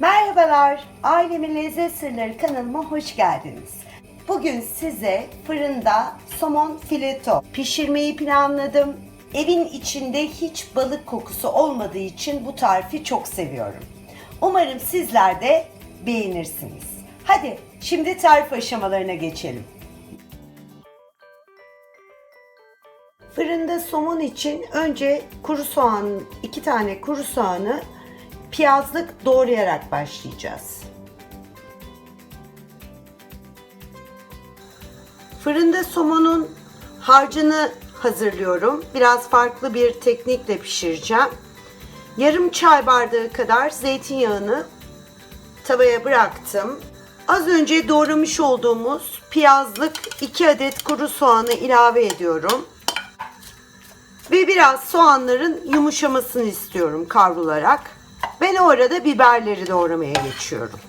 Merhabalar, Ailemin Lezzet Sırları kanalıma hoş geldiniz. Bugün size fırında somon fileto pişirmeyi planladım. Evin içinde hiç balık kokusu olmadığı için bu tarifi çok seviyorum. Umarım sizler de beğenirsiniz. Hadi şimdi tarif aşamalarına geçelim. Fırında somon için önce kuru soğan, iki tane kuru soğanı piyazlık doğrayarak başlayacağız. Fırında somonun harcını hazırlıyorum. Biraz farklı bir teknikle pişireceğim. Yarım çay bardağı kadar zeytinyağını tavaya bıraktım. Az önce doğramış olduğumuz piyazlık 2 adet kuru soğanı ilave ediyorum. Ve biraz soğanların yumuşamasını istiyorum kavrularak. Ben o arada biberleri doğramaya geçiyorum.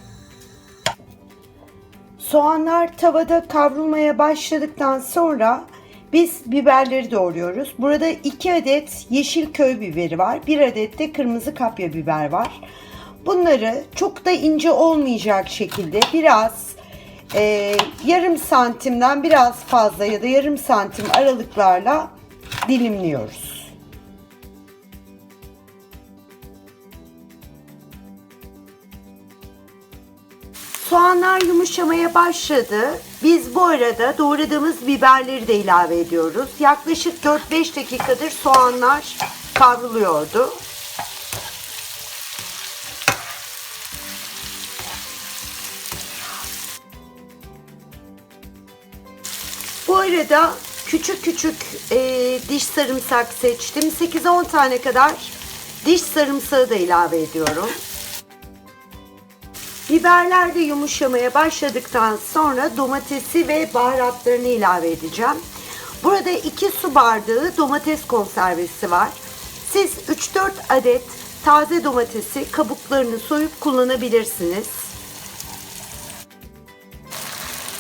Soğanlar tavada kavrulmaya başladıktan sonra biz biberleri doğruyoruz. Burada 2 adet yeşil köy biberi var. 1 adet de kırmızı kapya biber var. Bunları çok da ince olmayacak şekilde biraz e, yarım santimden biraz fazla ya da yarım santim aralıklarla dilimliyoruz. Soğanlar yumuşamaya başladı. Biz bu arada doğradığımız biberleri de ilave ediyoruz. Yaklaşık 4-5 dakikadır soğanlar kavruluyordu. Bu arada küçük küçük e, diş sarımsak seçtim. 8-10 tane kadar diş sarımsağı da ilave ediyorum. Biberler de yumuşamaya başladıktan sonra domatesi ve baharatlarını ilave edeceğim. Burada 2 su bardağı domates konservesi var. Siz 3-4 adet taze domatesi kabuklarını soyup kullanabilirsiniz.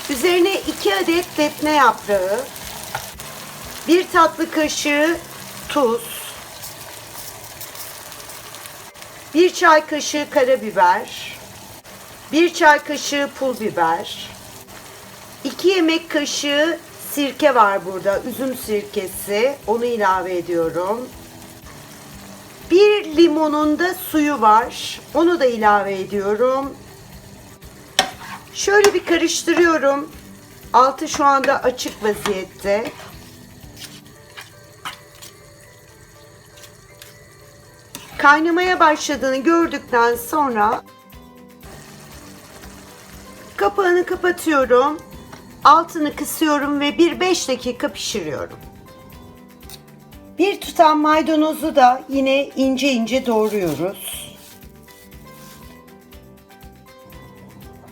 Üzerine 2 adet defne yaprağı, 1 tatlı kaşığı tuz, 1 çay kaşığı karabiber, 1 çay kaşığı pul biber, 2 yemek kaşığı sirke var burada, üzüm sirkesi. Onu ilave ediyorum. 1 limonun da suyu var. Onu da ilave ediyorum. Şöyle bir karıştırıyorum. Altı şu anda açık vaziyette. Kaynamaya başladığını gördükten sonra kapağını kapatıyorum. Altını kısıyorum ve bir 5 dakika pişiriyorum. Bir tutam maydanozu da yine ince ince doğruyoruz.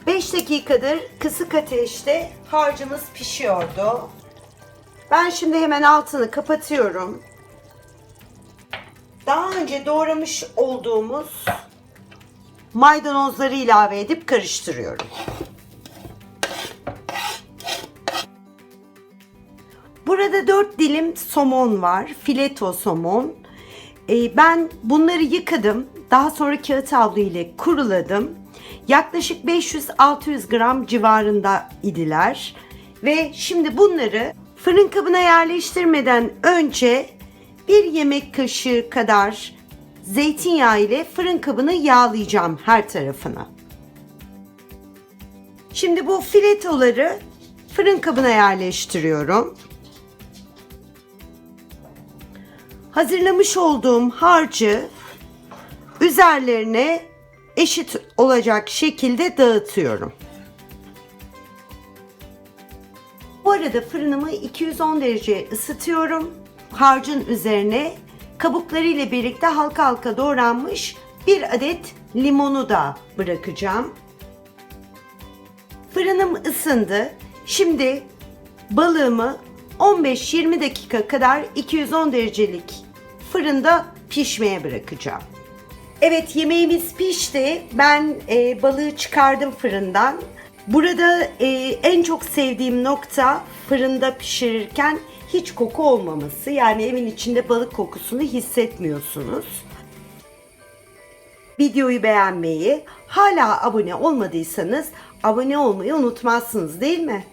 5 dakikadır kısık ateşte harcımız pişiyordu. Ben şimdi hemen altını kapatıyorum. Daha önce doğramış olduğumuz maydanozları ilave edip karıştırıyorum. Burada 4 dilim somon var. Fileto somon. Ee, ben bunları yıkadım. Daha sonra kağıt havlu ile kuruladım. Yaklaşık 500-600 gram civarında idiler. Ve şimdi bunları fırın kabına yerleştirmeden önce bir yemek kaşığı kadar zeytinyağı ile fırın kabını yağlayacağım her tarafına. Şimdi bu filetoları fırın kabına yerleştiriyorum. Hazırlamış olduğum harcı üzerlerine eşit olacak şekilde dağıtıyorum. Bu arada fırınımı 210 derece ısıtıyorum. Harcın üzerine kabukları ile birlikte halka halka doğranmış bir adet limonu da bırakacağım. Fırınım ısındı. Şimdi balığımı 15-20 dakika kadar 210 derecelik fırında pişmeye bırakacağım. Evet yemeğimiz pişti. Ben e, balığı çıkardım fırından. Burada e, en çok sevdiğim nokta fırında pişirirken hiç koku olmaması. Yani evin içinde balık kokusunu hissetmiyorsunuz. videoyu beğenmeyi, hala abone olmadıysanız abone olmayı unutmazsınız değil mi?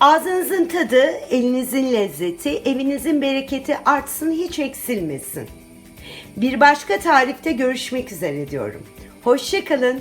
Ağzınızın tadı, elinizin lezzeti, evinizin bereketi artsın hiç eksilmesin. Bir başka tarifte görüşmek üzere diyorum. Hoşçakalın.